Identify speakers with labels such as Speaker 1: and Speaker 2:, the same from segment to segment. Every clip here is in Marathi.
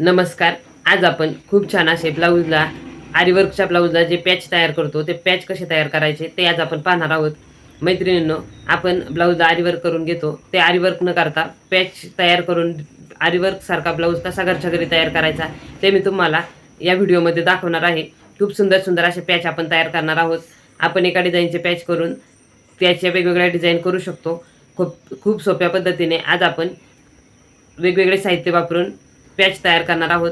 Speaker 1: नमस्कार. आज आपण खूप छान असे ब्लाऊजला आरीवर्कच्या ब्लाऊजला जे पॅच तयार करतो ते पॅच कसे तयार करायचे ते आज आपण पाहणार आहोत. मैत्रिणींनो आपण ब्लाऊजला आरीवर्क करून घेतो. ते आरीवर्क न करता पॅच तयार करून आरीवर्कसारखा ब्लाऊज कसा घरच्या घरी तयार करायचा ते मी तुम्हाला या व्हिडिओमध्ये दाखवणार आहे. खूप सुंदर सुंदर असे पॅच आपण तयार करणार आहोत. आपण एका डिझाईनचे पॅच करून त्याच्या वेगवेगळ्या डिझाईन करू शकतो. खूप खूप सोप्या पद्धतीने आज आपण वेगवेगळे साहित्य वापरून पॅच तयार करणार आहोत.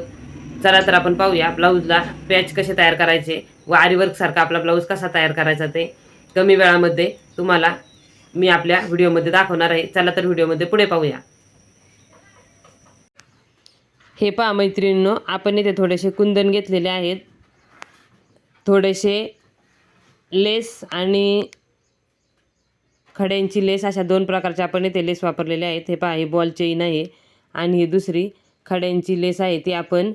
Speaker 1: चला तर आपण पाहूया ब्लाऊजला पॅच कसे तयार करायचे व आरीवर्कसारखा आपला ब्लाऊज कसा तयार करायचा ते कमी वेळामध्ये तुम्हाला मी आपल्या व्हिडिओमध्ये दाखवणार आहे. चला तर व्हिडिओमध्ये पुढे पाहूया. हे पहा मैत्रिणींनो आपण इथे थोडेसे कुंदन घेतलेले आहेत. थोडेसे लेस आणि खड्यांची लेस अशा दोन प्रकारचे आपण इथे लेस वापरलेले आहेत. हे पहा हे बॉल चेन आहे आणि ही दुसरी खड्यांची लेस आहे ती आपण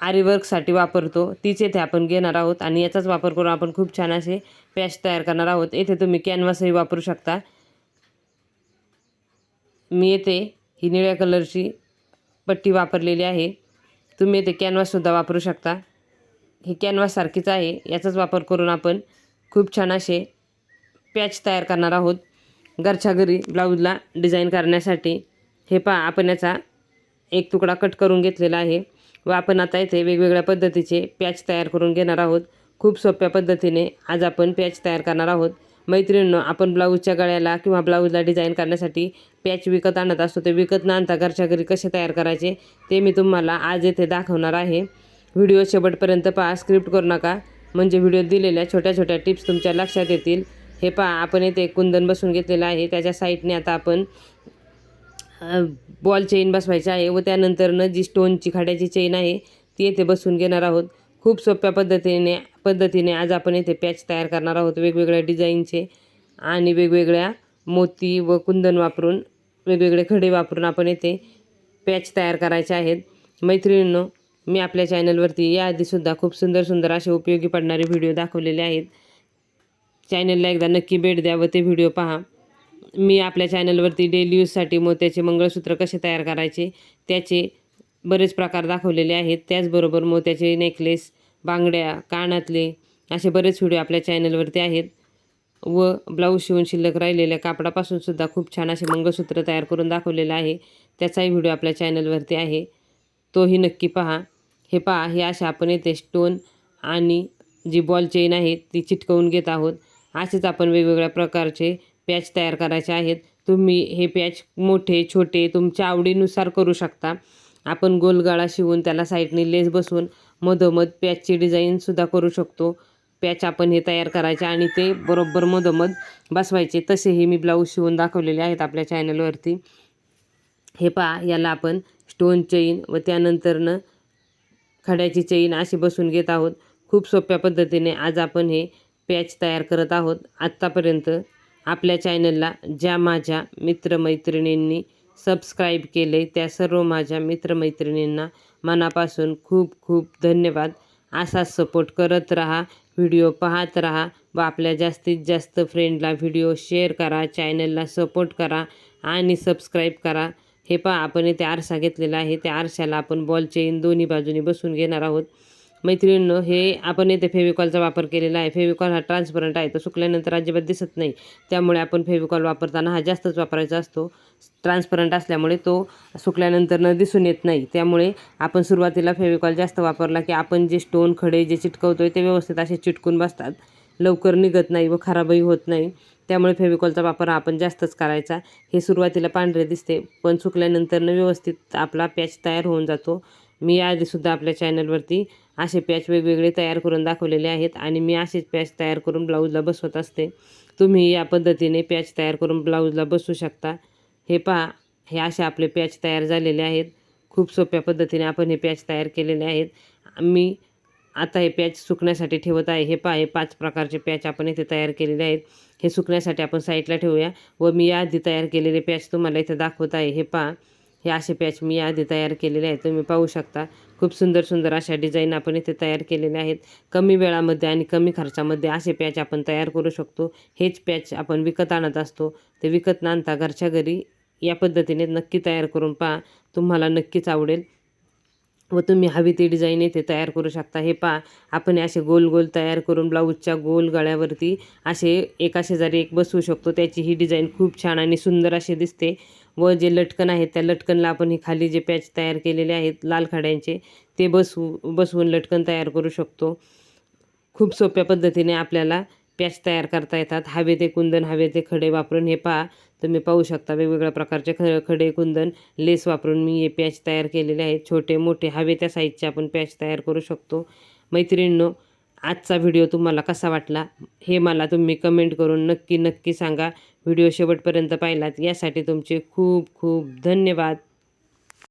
Speaker 1: आरीवर्कसाठी वापरतो. तीच येथे आपण घेणार आहोत आणि याचाच वापर करून आपण खूप छान असे पॅच तयार करणार आहोत. येथे तुम्ही कॅनव्हासही वापरू शकता. मी येथे ही निळ्या कलरची पट्टी वापरलेली आहे. तुम्ही येथे कॅनव्हाससुद्धा वापरू शकता. हे कॅनव्हाससारखीच आहे. याचाच वापर करून आपण खूप छान असे पॅच तयार करणार आहोत. घरच्या घरी ब्लाऊजला डिझाईन करण्यासाठी. हे पहा आपण याचा एक तुकडा कट करून घेतलेला आहे व आपण आता इथे वेगवेगळ्या पद्धतीचे पॅच तयार करून घेणार आहोत. खूप सोप्या पद्धतीने आज आपण पॅच तयार करणार आहोत. मैत्रिणींनो आपण ब्लाऊजच्या गळ्याला किंवा ब्लाऊजला डिझाईन करण्यासाठी पॅच विकत आणत असतो. ते विकत न आणता घरच्या घरी कसे तयार करायचे ते मी तुम्हाला आज येथे दाखवणार आहे. व्हिडिओ शेवटपर्यंत पहा. स्क्रिप्ट करू नका. म्हणजे व्हिडिओ दिलेल्या छोट्या छोट्या टिप्स तुमच्या लक्षात येतील. हे पहा. आपण येथे कुंदन बसून घेतलेलं आहे. त्याच्या साईडने आता आपण बॉल चेन बसवायची आहे व त्यानंतरनं जी स्टोनची खाड्याची चेन आहे ती येथे बसून घेणार आहोत. खूप सोप्या पद्धतीने पद्धतीने आज आपण येथे पॅच तयार करणार आहोत. वेगवेगळ्या डिझाईनचे आणि वेगवेगळ्या मोती व कुंदन वापरून वेगवेगळे खडे वापरून आपण येथे पॅच तयार करायचे आहेत. मैत्रिणींनो मी आपल्या चॅनलवरती याआधीसुद्धा खूप सुंदर सुंदर असे उपयोगी पडणारे व्हिडिओ दाखवलेले आहेत. चॅनलला एकदा नक्की भेट द्या व ते व्हिडिओ पहा. मी आपल्या चॅनलवरती डेली यूजसाठी मोत्याचे मंगळसूत्र कसे तयार करायचे त्याचे बरेच प्रकार दाखवलेले आहेत. त्याचबरोबर मोत्याचे नेकलेस बांगड्या कानातले असे बरेच व्हिडिओ आपल्या चॅनलवरती आहेत. व ब्लाऊज शिवून शिल्लक राहिलेल्या कापडापासून सुद्धा खूप छान असे मंगळसूत्र तयार करून दाखवलेलं आहे. त्याचाही व्हिडिओ आपल्या चॅनलवरती आहे. तोही नक्की पहा. हे पहा हे अशा आपण येथे स्टोन आणि जी बॉल चेन आहे ती चिटकवून घेत आहोत. असेच आपण वेगवेगळ्या प्रकारचे पॅच तयार करायचे आहेत. तुम्ही हे पॅच मोठे छोटे तुमच्या आवडीनुसार करू शकता. आपण गोलगाळा शिवून त्याला साईडने लेस बसवून मधोमध पॅचची डिझाईनसुद्धा करू शकतो. पॅच आपण हे तयार करायचे आणि ते बरोबर मधोमध बसवायचे. तसेही मी ब्लाऊज शिवून दाखवलेले आहेत आपल्या चॅनलवरती. हे पहा याला आपण स्टोन चेन व त्यानंतरनं खड्याची चेन अशी बसून घेत आहोत. खूप सोप्या पद्धतीने आज आपण हे पॅच तयार करत आहोत. आत्तापर्यंत आपल्या चॅनलला ज्या माझ्या मित्रमैत्रिणींनी सबस्क्राईब केले त्या सर्व माझ्या मित्रमैत्रिणींना मनापासून खूप खूप धन्यवाद. असाच सपोर्ट करत राहा व्हिडिओ पाहत राहा व आपल्या जास्तीत जास्त फ्रेंडला व्हिडिओ शेअर करा चॅनलला सपोर्ट करा आणि सबस्क्राईब करा. हे पहा आपण इथे आरसा घेतलेला आहे. त्या आरशाला आपण बॉल चेन दोन्ही बाजूनी बसून घेणार आहोत. मैत्रिणींनो हे आपण येथे फेविकॉलचा वापर केलेला आहे. फेविकॉल हा ट्रान्सपरंट आहे तो सुकल्यानंतर अजिबात दिसत नाही. त्यामुळे आपण फेविकॉल वापरताना हा जास्तच वापरायचा असतो. ट्रान्सपरंट असल्यामुळे तो सुकल्यानंतर न दिसून येत नाही. त्यामुळे आपण सुरुवातीला फेविकॉल जास्त वापरला की आपण जे स्टोन खडे जे चिटकवतो ते व्यवस्थित असे चिटकून बसतात. लवकर निघत नाही व खराबही होत नाही. त्यामुळे फेविकॉलचा वापर हा आपण जास्तच करायचा. हे सुरुवातीला पांढरे दिसते पण सुकल्यानंतरनं व्यवस्थित आपला पॅच तयार होऊन जातो. मी याआधीसुद्धा आपल्या चॅनलवरती असे पॅच वेगवेगळे तयार करून दाखवलेले आहेत आणि मी असेच पॅच तयार करून ब्लाऊजला बसवत असते. तुम्ही या पद्धतीने पॅच तयार करून ब्लाऊजला बसवू शकता. हे पहा हे असे आपले पॅच तयार झालेले आहेत. खूप सोप्या पद्धतीने आपण हे पॅच तयार केलेले आहेत. मी आता हे पॅच सुकण्यासाठी ठेवत आहे. हे पहा हे पाच प्रकारचे पॅच आपण इथे तयार केलेले आहेत. हे सुकण्यासाठी आपण साईडला ठेवूया व मी याआधी तयार केलेले पॅच तुम्हाला इथे दाखवत आहे. हे पहा हे असे पॅच मी आधी तयार केलेले आहेत. तुम्ही पाहू शकता खूप सुंदर सुंदर अशा डिझाईन आपण इथे तयार केलेल्या आहेत. कमी वेळामध्ये आणि कमी खर्चामध्ये असे पॅच आपण तयार करू शकतो. हेच पॅच आपण विकत आणत असतो. ते विकत न आणता घरच्या घरी या पद्धतीने नक्की तयार करून पहा. तुम्हाला नक्कीच आवडेल. व तुम्ही हवी ती डिझाईन येथे तयार करू शकता. हे पा आपण असे गोल गोल तयार करून ब्लाऊजच्या गोल गळ्यावरती असे एका शेजारी एक बसवू शकतो. त्याची ही डिझाईन खूप छान आणि सुंदर अशी दिसते. व जे लटकन आहेत त्या लटकनला आपण हे खाली जे पॅच तयार केलेले आहेत लाल खड्यांचे ते बसवू बसवून लटकन तयार करू शकतो. खूप सोप्या पद्धतीने आपल्याला पॅच तयार करता येतात. हवे ते कुंदन हवे ते खडे वापरून हे पहा. तुम्ही पाहू शकता वेगवेगळ्या प्रकारचे ख खडे कुंदन लेस वापरून मी हे पॅच तयार केलेले आहेत. छोटे मोठे हवे त्या साईजचे आपण पॅच तयार करू शकतो. मैत्रिणींनो आजचा व्हिडिओ तुम्हाला कसा वाटला हे मला तुम्ही कमेंट करून नक्की नक्की सांगा. व्हिडिओ शेवटपर्यंत पाहिलात यासाठी तुमचे खूप खूप धन्यवाद.